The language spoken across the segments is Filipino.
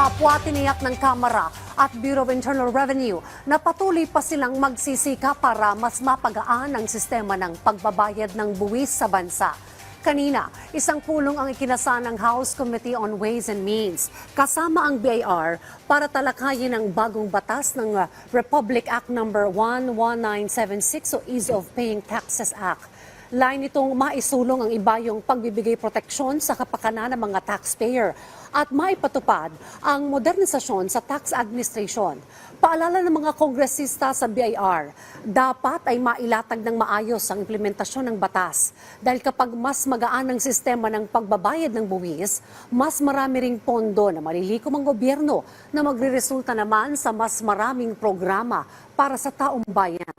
Kapwa tiniyak ng Kamara at Bureau of Internal Revenue na patuloy pa silang magsisika para mas mapagaan ang sistema ng pagbabayad ng buwis sa bansa. Kanina, isang pulong ang ikinasa ng House Committee on Ways and Means kasama ang BIR para talakayin ang bagong batas ng uh, Republic Act No. 11976 o Ease of Paying Taxes Act. Line itong maisulong ang iba yung pagbibigay proteksyon sa kapakanan ng mga taxpayer at maipatupad ang modernisasyon sa tax administration. Paalala ng mga kongresista sa BIR, dapat ay mailatag ng maayos ang implementasyon ng batas. Dahil kapag mas magaan ang sistema ng pagbabayad ng buwis, mas marami ring pondo na malilikom ang gobyerno na magreresulta naman sa mas maraming programa para sa taong bayan.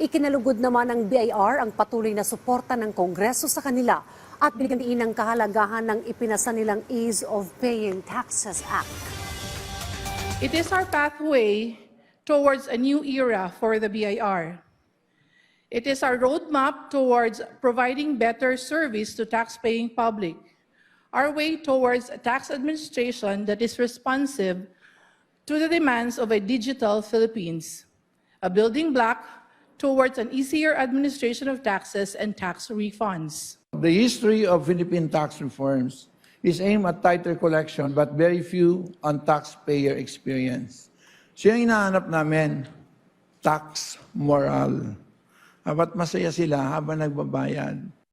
Ikinalugod naman ng BIR ang patuloy na suporta ng Kongreso sa kanila at binigyan din ng kahalagahan ng ipinasa nilang Ease of Paying Taxes Act. It is our pathway towards a new era for the BIR. It is our roadmap towards providing better service to tax-paying public. Our way towards a tax administration that is responsive to the demands of a digital Philippines. A building block towards an easier administration of taxes and tax refunds. The history of Philippine tax reforms is aimed at tighter collection but very few on taxpayer experience. So yung hinahanap namin, tax moral. Dapat masaya sila habang nagbabayad.